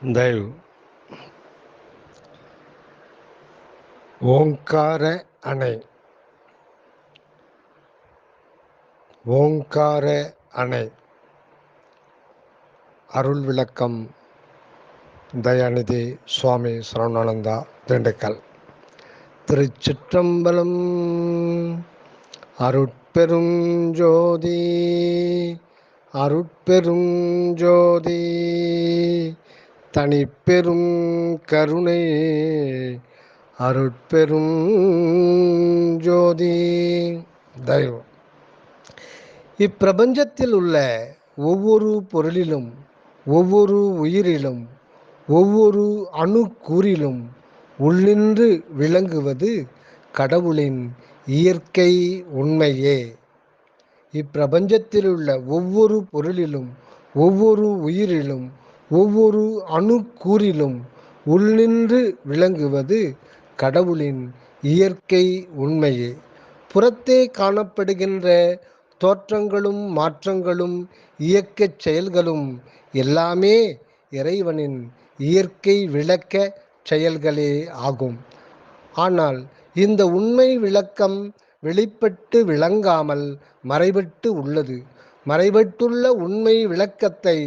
தயவு. ஓங்கார அணை. ஓங்கார அணை. அருள் விளக்கம் தயாநிதி சுவாமி சரவணானந்தா திண்டுக்கல். திருச்சிற்றம்பலம் அருட்பெரும் ஜோதி அருட்பெரும் ஜோதி. தனிப்பெரும் கருணை அருட்பெரும் ஜோதி. தெய்வம் இப்பிரபஞ்சத்தில் உள்ள ஒவ்வொரு பொருளிலும் ஒவ்வொரு உயிரிலும் ஒவ்வொரு அணுக்கூறிலும் உள்ளின்று விளங்குவது கடவுளின் இயற்கை உண்மையே. இப்பிரபஞ்சத்தில் உள்ள ஒவ்வொரு பொருளிலும் ஒவ்வொரு உயிரிலும் ஒவ்வொரு அணுக்கூறிலும் உள்நின்று விளங்குவது கடவுளின் இயற்கை உண்மையே. புறத்தே காணப்படுகின்ற தோற்றங்களும் மாற்றங்களும் இயக்கச் செயல்களும் எல்லாமே இறைவனின் இயற்கை விளக்க செயல்களே ஆகும். ஆனால் இந்த உண்மை விளக்கம் வெளிப்பட்டு விளங்காமல் மறைபட்டு உள்ளது. மறைபட்டுள்ள உண்மை விளக்கத்தை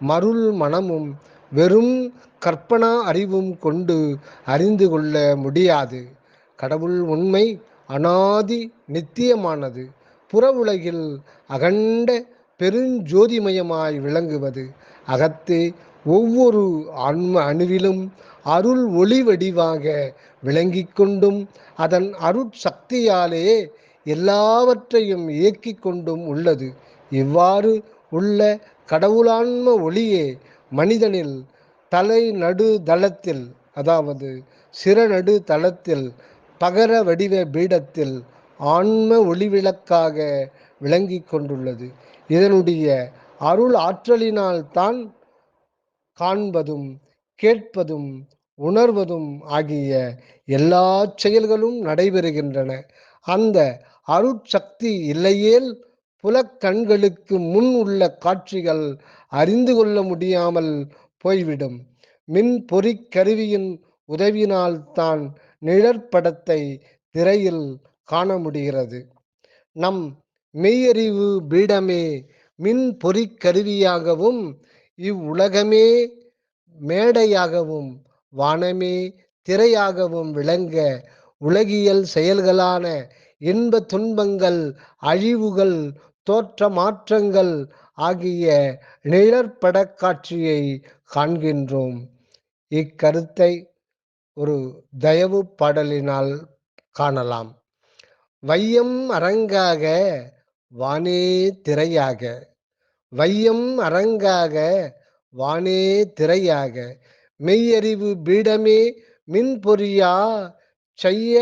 மருள் மனமும் வெறும் கற்பனா அறிவும் கொண்டு அறிந்து கொள்ள முடியாது. கடவுள் உண்மை அனாதி நித்தியமானது. புற உலகில் அகண்ட பெருஞ்சோதிமயமாய் விளங்குவது. அகத்து ஒவ்வொரு ஆன்ம அணுவிலும் அருள் ஒளி வடிவாக விளங்கிக் கொண்டும் அதன் அருட்சக்தியாலே எல்லாவற்றையும் இயக்கிக் கொண்டும் உள்ளது. இவ்வாறு உள்ள கடவுளான்ம ஒளியே மனிதனில் தலை நடு தளத்தில் அதாவது சிறநடு தளத்தில் பகர வடிவ பீடத்தில் ஆன்ம ஒளிவிளக்காக விளங்கி கொண்டுள்ளது. இதனுடைய அருள் ஆற்றலினால் தான் காண்பதும் கேட்பதும் உணர்வதும் ஆகிய எல்லா செயல்களும் நடைபெறுகின்றன. அந்த அருட்சக்தி இல்லையேல் புலக்கண்களுக்கு முன் உள்ள காட்சிகள் அறிந்து கொள்ள முடியாமல் போய்விடும். மின் பொறிக்கருவியின் தான் நிழற்படத்தை திரையில் காண முடிகிறது. நம் மெய்யறிவு பீடமே மின் பொறிக்கருவியாகவும் இவ்வுலகமே மேடையாகவும் வானமே திரையாகவும் விளங்க உலகியல் செயல்களான இன்ப துன்பங்கள் அழிவுகள் தோற்ற மாற்றங்கள் ஆகிய நிழற்பட காட்சியை காண்கின்றோம். இக்கருத்தை ஒரு தயவு பாடலினால் காணலாம். வையம் அரங்காக வானே திரையாக. வையம் அரங்காக வானே திரையாக. மெய்யறிவு பீடமே மின்பொறியா செய்ய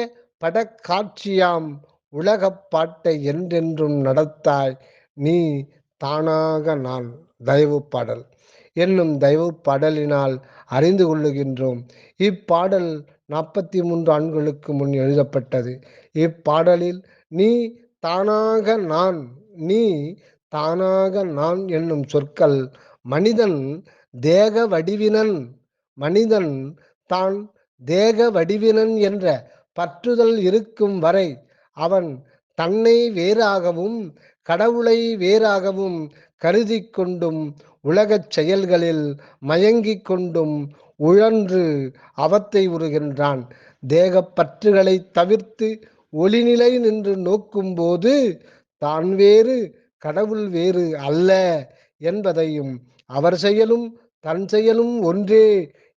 படக்காட்சியாம் உலகப் பாட்டை என்றென்றும் நடத்தாய் நீ தானாக நான் தயவு பாடல். என்னும் தயவு பாடலினால் அறிந்து கொள்ளுகின்றோம். இப்பாடல் நாற்பத்தி மூன்று ஆண்களுக்கு முன் எழுதப்பட்டது. இப்பாடலில் நீ தானாக நான் நீ தானாக நான் என்னும் சொற்கள் மனிதன் தேக வடிவினன் மனிதன் தான் தேக வடிவினன் என்ற பற்றுதல் இருக்கும் வரை அவன் தன்னை வேறாகவும் கடவுளை வேறாகவும் கருதி கொண்டும் உலகச் செயல்களில் மயங்கிக் கொண்டும் உழன்று அவத்தை உறுகின்றான் தேகப்பற்றுகளை தவிர்த்து ஒளிநிலை நின்று நோக்கும்போது தான் வேறு கடவுள் வேறு அல்ல என்பதையும் அவர் செயலும் தன் செயலும் ஒன்றே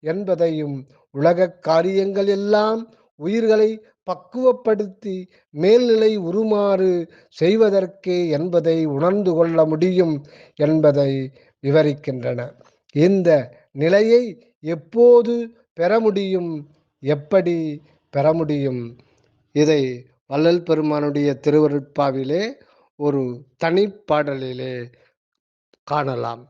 என்பதையும் உலகக் காரியங்கள் எல்லாம் உயிர்களை பக்குவப்படுத்தி மேல்நிலை உருமாறு செய்வதற்கே என்பதை உணர்ந்து கொள்ள முடியும் என்பதை விவரிக்கின்றன. இந்த நிலையை எப்போது பெற முடியும்? எப்படி பெற முடியும்? இதை வள்ளல் பெருமானுடைய திருவருட்பாவிலே ஒரு தனிப்பாடலிலே காணலாம்.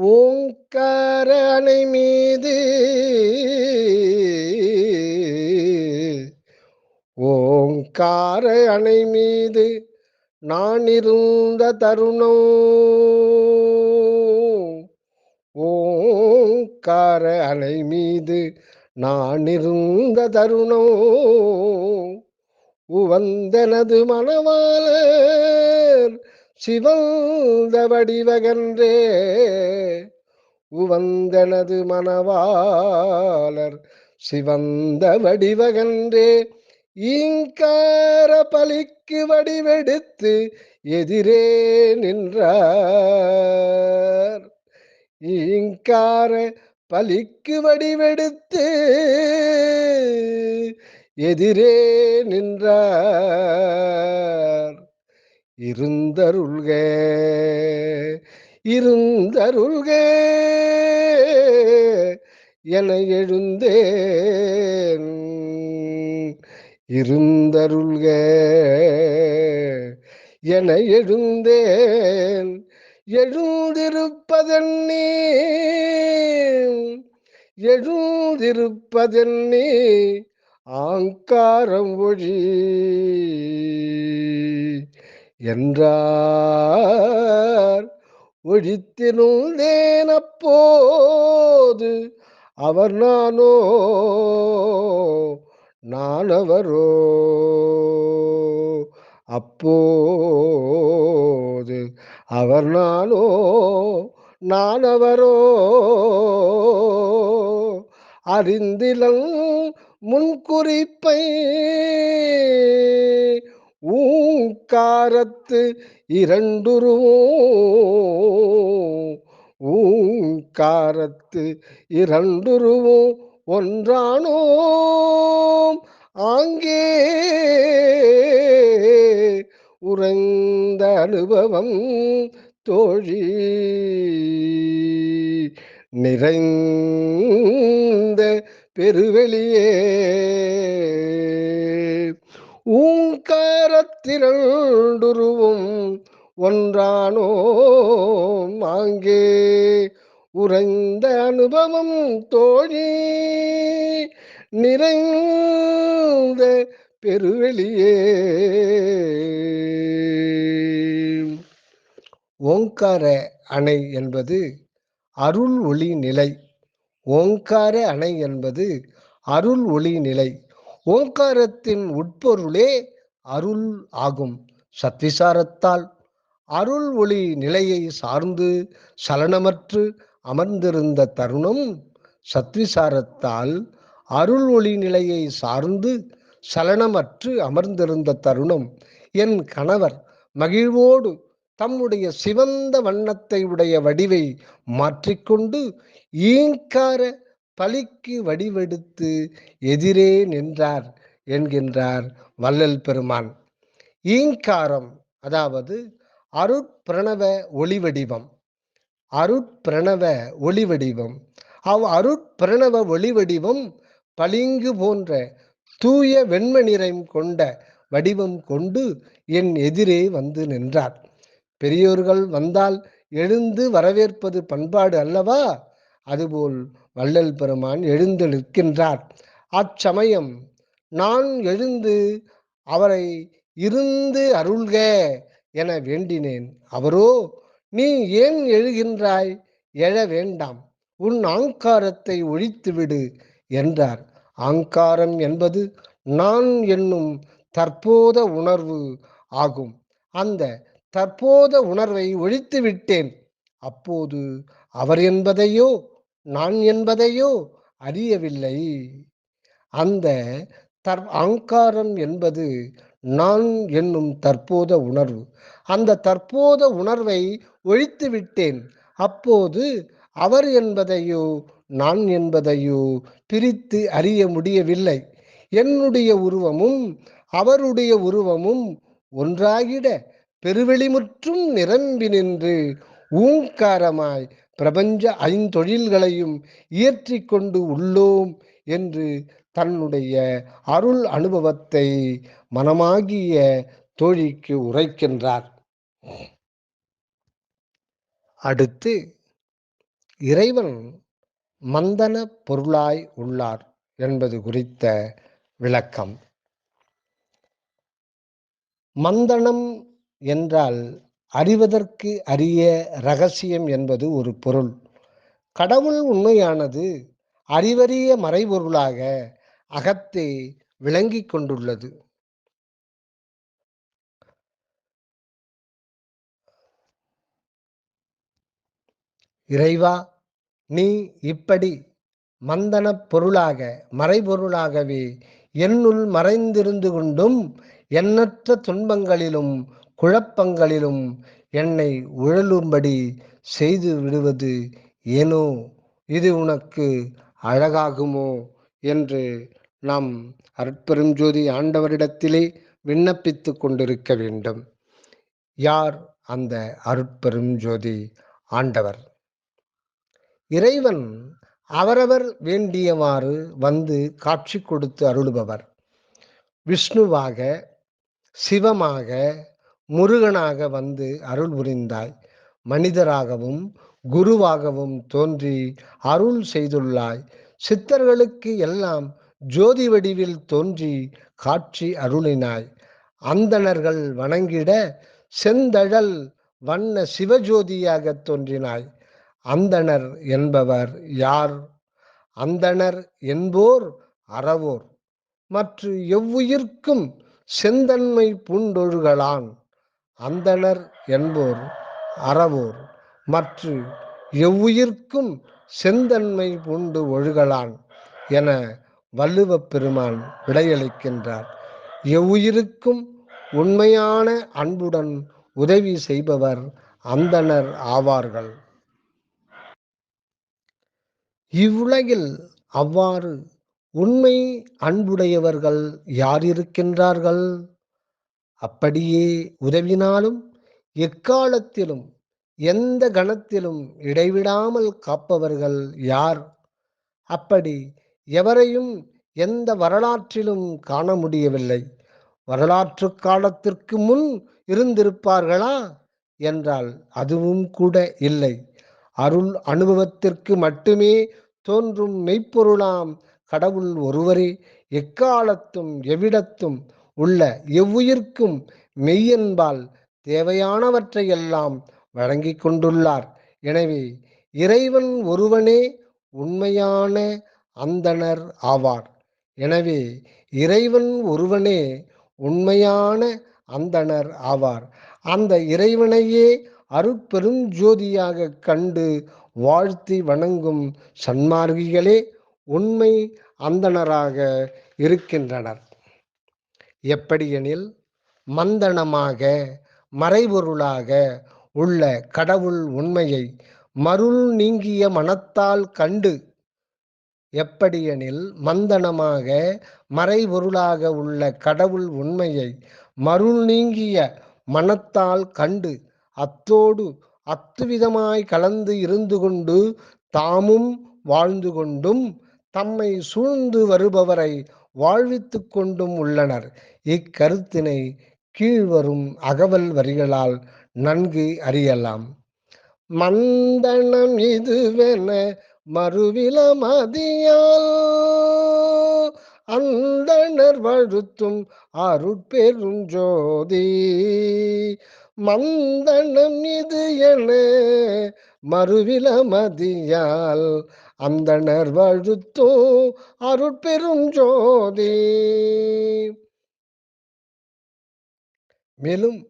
ஓங்கரணை மீது ஓங்கார அணை மீது நான் இருந்த தருணம் ஓங்கார அணை மீது நான் இருந்த தருணம் உவந்தனது மணவாளர் சிவந்த வடிவகன்றே. உவந்தனது மணவாளர் சிவந்த வடிவகன்றே. ஈங்கார பலிக்கு வடிவெடுத்து எதிரே நின்றார். ஈங்கார பலிக்கு வடிவெடுத்து எதிரே நின்றார். இருந்தருள்க இருந்தருள்க என எழுந்தேன். இருந்தருள்க. என எழுந்தேன் எழுந்திருப்பதன் நீ எழுந்திருப்பதன் நீ ஆங்காரம் ஒழி. என்றார் ஒழித்திருந்தேன் அப்போது அவர் நானோ நானவரோ அப்போது அவர் நானோ நானவரோ அறிந்திலங் முன்குறிப்பை ஊங்காரத்து இரண்டுருவோம் ஊங்காரத்து இரண்டுருவோம் ஒன்றானோம். ஆங்கே உறைந்த அனுபவம் தோழி. நிறைந்த பெருவெளியே. ஊங்காரத்திரண்டுருவும் ஒன்றானோ அங்கே உறைந்த அனுபவம் தோழி நிறைந்த பெருவெளியே. ஓங்கார அணை என்பது அருள் ஒளி நிலை. ஓங்கார அணை என்பது அருள் ஒளி நிலை. ஓங்காரத்தின் உட்பொருளே அருள் ஆகும். சத்விசாரத்தால் அருள் ஒளி நிலையை சார்ந்து சலனமற்று அமர்ந்திருந்த தருணம் சத்விசாரத்தால் அருள் ஒளி நிலையை சார்ந்து சலனமற்று அமர்ந்திருந்த தருணம். என் கணவர் மகிழ்வோடு தம்முடைய சிவந்த வண்ணத்தை உடைய வடிவை மாற்றிக்கொண்டு ஈங்கார பலிக்கு வடிவெடுத்து எதிரே நின்றார் என்கின்றார் வள்ளல் பெருமான். ஈங்காரம் அதாவது அருட்பிரணவ ஒளிவடிவம் அருட்பிரணவ ஒளிவடிவம். அவ் அருட்பிரணவ ஒளிவடிவம் பளிங்கு போன்ற தூய வெண்ம நிறம் கொண்ட வடிவம் கொண்டு என் எதிரே வந்து நின்றார். பெரியோர்கள் வந்தால் எழுந்து வரவேற்பது பண்பாடு அல்லவா? அதுபோல் வள்ளல் பெருமான் எழுந்து நிற்கின்றார். அச்சமயம் நான் எழுந்து அவரை இருந்து அருள்க என வேண்டினேன். அவரோ நீ ஏன் எழுகின்றாய்? எழ வேண்டாம். உன் ஆங்காரத்தை ஒழித்துவிடு என்றார். ஆங்காரம் என்பது நான் என்னும் தற்போத உணர்வு ஆகும். அந்த தற்போத உணர்வை ஒழித்து விட்டேன் அப்போது அவர் என்பதையோ நான் என்பதையோ அறியவில்லை. அந்த தர் அங்காரம் என்பது நான் என்னும் தற்போத உணர்வு. அந்த தற்போத உணர்வை ஒழித்து விட்டேன். அப்போது அவர் என்பதையோ நான் என்பதையோ பிரித்து அறிய முடியவில்லை. என்னுடைய உருவமும் அவருடைய உருவமும் ஒன்றாகிட பெருவெளிமுற்றும் நிரம்பி நின்று ஊங்காரமாய் பிரபஞ்ச ஐந்தொழில்களையும் இயற்றி கொண்டு உள்ளோம் என்று தன்னுடைய அருள் அனுபவத்தை மனமாகிய தோழிக்கு உரைக்கின்றார். அடுத்து இறைவன் மந்தன பொருளாய் உள்ளார் என்பது குறித்த விளக்கம். மந்தனம் என்றால் அறிவதற்கு அரிய ரகசியம் என்பது ஒரு பொருள். கடவுள் உண்மையானது அறிவறிய மறைபொருளாக அகத்தே விளங்கிக் கொண்டுள்ளது. இறைவா நீ இப்படி மந்தனப் பொருளாக மறைபொருளாகவே என்னுள் மறைந்திருந்து கொண்டும் எண்ணற்ற துன்பங்களிலும் குழப்பங்களிலும் என்னை உழலும்படி செய்து விடுவது ஏனோ? இது உனக்கு அழகாகுமோ? என்று நாம் அருட்பெரும் ஜோதி ஆண்டவரிடத்திலே விண்ணப்பித்து கொண்டிருக்க வேண்டும். யார் அந்த அருட்பெரும் ஜோதி ஆண்டவர்? இறைவன் அவரவர் வேண்டியவாறு வந்து காட்சி கொடுத்து அருளுபவர். விஷ்ணுவாக சிவமாக முருகனாக வந்து அருள் புரிந்தாய். மனிதராகவும் குருவாகவும் தோன்றி அருள் செய்துள்ளாய். சித்தர்களுக்கு எல்லாம் ஜோதி வடிவில் தோன்றி காட்சி அருளினாய். அந்தணர்கள் வணங்கிட செந்தழல் வண்ண சிவஜோதியாக தோன்றினாய். அந்தணர் என்பவர் யார்? அந்தணர் என்போர் அறவோர். மற்ற எவ்வுயிர்க்கும் செந்தன்மை பூண்டொழுகலான். அந்தணர் என்போர் அறவோர். மற்ற எவ்வுயிர்க்கும் செந்தன்மை பூண்டு ஒழுகலான். என வள்ளுவ பெருமான் விடையளிக்கின்றார் எவ்வுயிருக்கும் உண்மையான அன்புடன் உதவி செய்பவர் அந்தணர் ஆவார்கள். இவ்வுலகில் அவ்வாறு உண்மை அன்புடையவர்கள் யார் இருக்கின்றார்கள் அப்படியே உதவினாலும் எக்காலத்திலும் எந்த கணத்திலும் இடைவிடாமல் காப்பவர்கள் யார்? அப்படி எவரையும் எந்த வரலாற்றிலும் காண முடியவில்லை. வரலாற்று காலத்திற்கு முன் இருந்திருப்பார்களா? என்றால் அதுவும் கூட இல்லை. அருள் அனுபவத்திற்கு மட்டுமே தோன்றும் மெய்ப்பொருளாம் கடவுள் ஒருவரே. எக்காலத்தும் எவ்விடத்தும் உள்ள எவ்வுயிர்க்கும் மெய்யென்பால் தேவையானவற்றையெல்லாம் வழங்கிக் கொண்டுள்ளார். எனவே இறைவன் ஒருவனே உண்மையான அந்தணர் ஆவார். எனவே இறைவன் ஒருவனே உண்மையான அந்தணர் ஆவார். அந்த இறைவனையே அருட்பெரும் ஜோதியாக கண்டு வாழ்த்தி வணங்கும் சன்மார்கிகளே உண்மை அந்தணராக இருக்கின்றனர். எப்படியெனில் மந்தனமாக மறைபொருளாக உள்ள கடவுள் உண்மையை மருள் நீங்கிய மனத்தால் கண்டு எப்படியெனில் மந்தனமாக மறைபொருளாக உள்ள கடவுள் உண்மையை மருள் நீங்கிய மனத்தால் கண்டு அத்தோடு அத்துவிதமாய் கலந்து இருந்து கொண்டு தாமும் வாழ்ந்து கொண்டும் தம்மை சூழ்ந்து வருபவரை வாழ்வித்து கொண்டும் உள்ளனர். இக்கருத்தினை கீழ்வரும் அகவல் வரிகளால் நன்கு அறியலாம். மந்தனம் இதுவென மறுவில மதியால் அந்தணர் வழுத்தும் அருட்பெரும் ஜோதி. மந்தனம் இது என மறுவில மதியால் அந்தணர் வழுத்தும் அருட்பெரும் ஜோதி. மேலும்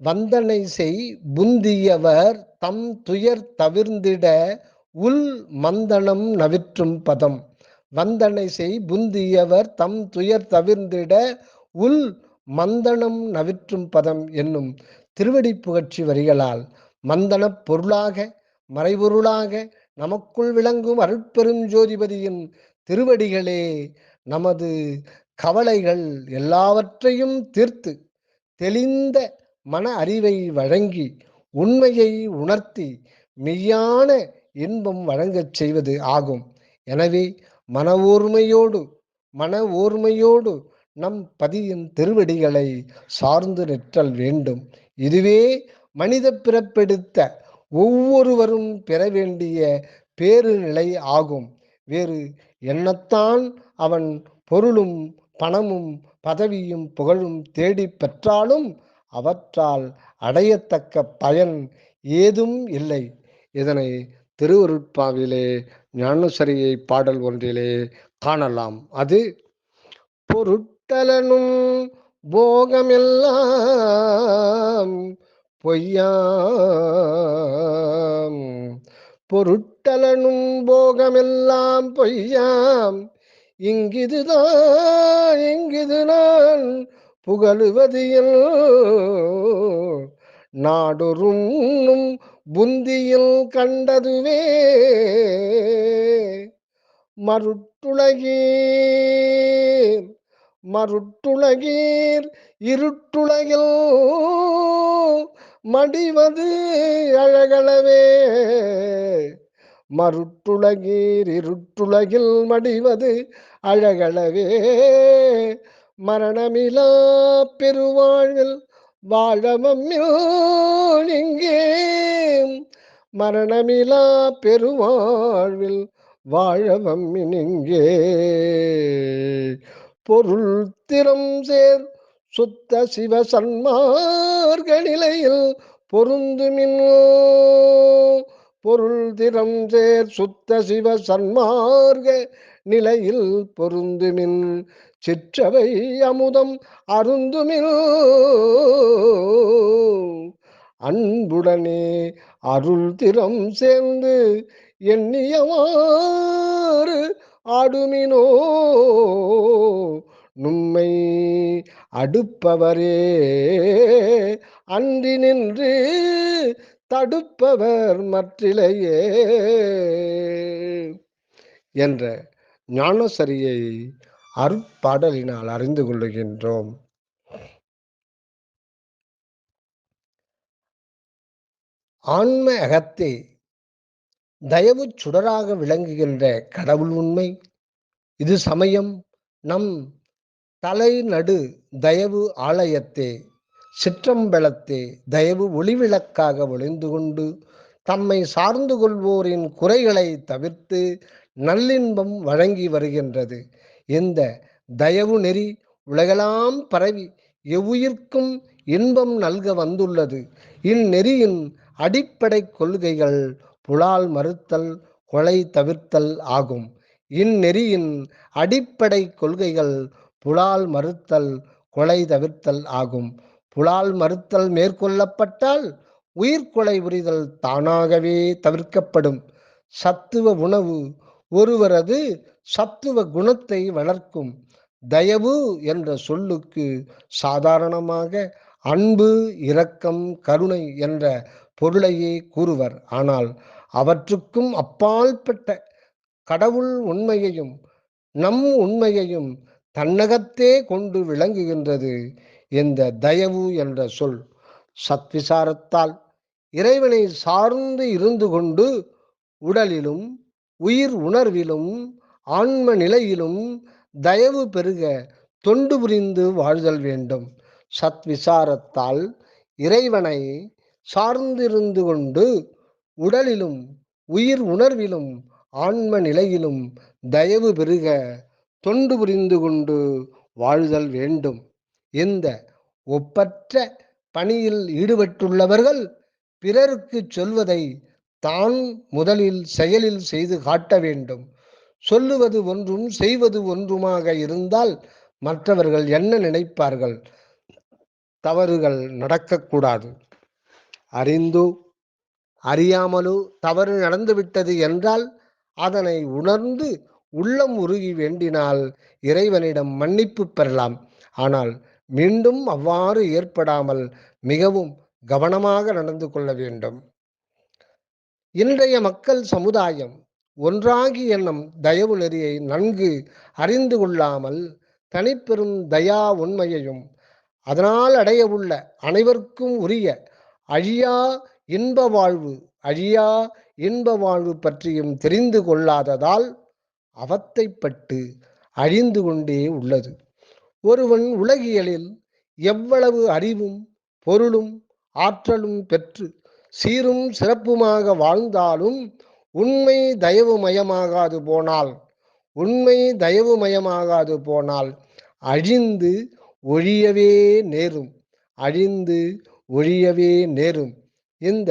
வந்தனை செய் புந்தியவர் தம் துயர் தவிர்ந்திட உள் மந்தனம் நவிற்றும் பதம். வந்தனை செய் புந்தியவர் தம் துயர் தவிர்ந்திட உள் மந்தனம் நவிற்றும் பதம் என்னும் திருவடி புகழ்ச்சி வரிகளால் மந்தனப் பொருளாக மறைபொருளாக நமக்குள் விளங்கும் அருட்பெரும் ஜோதிபதியின் திருவடிகளே நமது கவலைகள் எல்லாவற்றையும் தீர்த்து தெளிந்த மன அறிவை வழங்கி உண்மையை உணர்த்தி மெய்யான இன்பம் வழங்கச் செய்வது ஆகும். எனவே மன ஓர்மையோடு மன ஓர்மையோடு நம் பதியின் திருவடிகளை சார்ந்து நிற்றல் வேண்டும். இதுவே மனித பிறப்பெடுத்த ஒவ்வொருவரும் பெற வேண்டிய பேரு நிலை ஆகும். வேறு என்னத்தான் அவன் பொருளும் பணமும் பதவியும் புகழும் தேடி பெற்றாலும் அவற்றால் அடையத்தக்க பயன் ஏதும் இல்லை. இதனை திருவருட்பாவிலே ஞானசரியை பாடல் ஒன்றிலே காணலாம். அது பொருட்டலனும் போகமெல்லாம் பொய்யாம். பொருட்டலனும் போகமெல்லாம் பொய்யாம். இங்கிதுதான் இங்கிது நான் புகழுவது நாடொரும் புந்தியில் கண்டதுவே மருட்டுலகீர் மருட்டுலகீர் இருட்டுலகில் மடிவது அழகளவே மருட்டுலகீர் இருட்டுலகில் மடிவது அழகளவே மரணமிலா பெருவாழ்வில் வாழமம்மில் இங்கே. மரணமிலா பெருவாழ்வில் வாழவம்மினிங்கே பொருள் திறம் சேர் சுத்த சிவ சன்மார்க நிலையில் பொருந்துமின் பொருள் திறம் சேர் சுத்த சிவ சன்மார்க நிலையில் பொருந்துமின் சிற்றவை அமுதம் அருந்துமில். அன்புடனே அருள் திறம் சேர்ந்து எண்ணியவாறு ஆடுமினோ நும்மை அடுப்பவரே அன்றி நின்று தடுப்பவர் மற்றிலையே என்ற ஞானசரியை அருட்பாடலினால் அறிந்து கொள்ளுகின்றோம். ஆன்ம அகத்தே தயவு சுடராக விளங்குகின்ற கடவுள் உண்மை. இது சமயம் நம் தலைநடு தயவு ஆலயத்தே சிற்றம்பலத்தே தயவு ஒளிவிளக்காக ஒளிந்து கொண்டு தம்மை சார்ந்து கொள்வோரின் குறைகளை தவிர்த்து நல்லின்பம் வழங்கி வருகின்றது. இந்த தயவு நெறி உலகெல்லாம் பரவி எவ்வுயிர்க்கும் இன்பம் நல்க வந்துள்ளது. இந்நெறியின் அடிப்படை கொள்கைகள் புலால் மறுத்தல் கொலை தவிர்த்தல் ஆகும். இந்நெறியின் அடிப்படை கொள்கைகள் புலால் மறுத்தல் கொலை தவிர்த்தல் ஆகும். புலால் மறுத்தல் மேற்கொள்ளப்பட்டால் உயிர்கொலை புரிதல் தானாகவே தவிர்க்கப்படும். சத்துவ உணவு ஒருவரது சத்துவ குணத்தை வளர்க்கும் தயவு என்ற சொல்லுக்கு சாதாரணமாக அன்பு இரக்கம் கருணை என்ற பொருளையே கூறுவர். ஆனால் அவற்றுக்கும் அப்பால்பட்ட கடவுள் உண்மையையும் நம் உண்மையையும் தன்னகத்தே கொண்டு விளங்குகின்றது இந்த தயவு என்ற சொல். சத்விசாரத்தால் இறைவனை சார்ந்து இருந்து கொண்டு உடலிலும் உயிர் உணர்விலும் ஆன்ம நிலையிலும் தயவு பெருக தொண்டு புரிந்து வாழ்தல் வேண்டும். சத்விசாரத்தால் இறைவனை சார்ந்திருந்து கொண்டு உடலிலும் உயிர் உணர்விலும் ஆன்ம நிலையிலும் தயவு பெருக தொண்டு புரிந்து கொண்டு வாழ்தல் வேண்டும். இந்த ஒப்பற்ற பணியில் ஈடுபட்டுள்ளவர்கள் பிறருக்கு சொல்வதை தான் முதலில் செயலில் செய்து காட்ட வேண்டும். சொல்லுவது ஒன்றும் செய்வது ஒன்றுமாக இருந்தால் மற்றவர்கள் என்ன நினைப்பார்கள்? தவறுகள் நடக்கக்கூடாது. அறிந்தோ அறியாமலோ தவறு நடந்துவிட்டது என்றால் அதனை உணர்ந்து உள்ளம் உருகி வேண்டினால் இறைவனிடம் மன்னிப்பு பெறலாம். ஆனால் மீண்டும் அவ்வாறு ஏற்படாமல் மிகவும் கவனமாக நடந்து கொள்ள வேண்டும். இன்றைய மக்கள் சமுதாயம் ஒன்றாகி என்னும் தயவு நெறியை நன்கு அறிந்து கொள்ளாமல் தனிப்பெரும் தயா உண்மையையும் அதனால் அடைய உள்ள அனைவருக்கும் உரிய அழியா இன்ப வாழ்வு அழியா இன்ப வாழ்வு பற்றியும் தெரிந்து கொள்ளாததால் அவத்தைப்பட்டு அழிந்து கொண்டே உள்ளது. ஒருவன் உலகியலில் எவ்வளவு அறிவும் பொருளும் ஆற்றலும் பெற்று சீரும் சிறப்புமாக வாழ்ந்தாலும் உண்மை தயவு மயமாகாது போனால் உண்மை தயவு மயமாகாது போனால் அழிந்து ஒழியவே நேரும் அழிந்து ஒழியவே நேரும். இந்த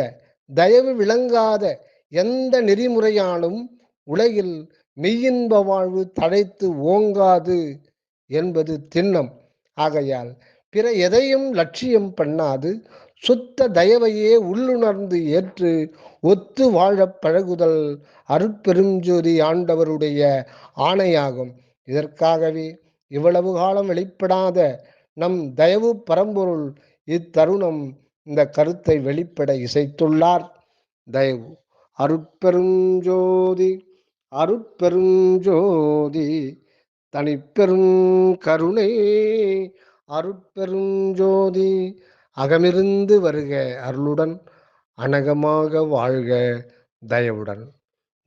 தயவு விளங்காத எந்த நெறிமுறையாலும் உலகில் மெய்யின்ப வாழ்வு தழைத்து ஓங்காது என்பது திண்ணம். ஆகையால் பிற எதையும் லட்சியம் பண்ணாது சுத்த தயவையே உள்ளுணர்ந்து ஏற்று ஒத்து வாழப் பழகுதல் அருட்பெருஞ்சோதி ஆண்டவருடைய ஆணையாகும். இதற்காகவே இவ்வளவு காலம் வெளிப்படாத நம் தயவு பரம்பொருள் இத்தருணம் இந்த கருத்தை வெளிப்பட இசைத்துள்ளார். தயவு. அருட்பெருஞ்சோதி அருட்பெருஞ்சோதி தனிப்பெரும் கருணை. அருட்பெருஞ்சோதி அகமிருந்து வருக அருளுடன் அனகமாக வாழ்க தயவுடன்.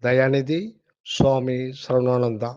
தயாநிதி சுவாமி சரவணானந்தா.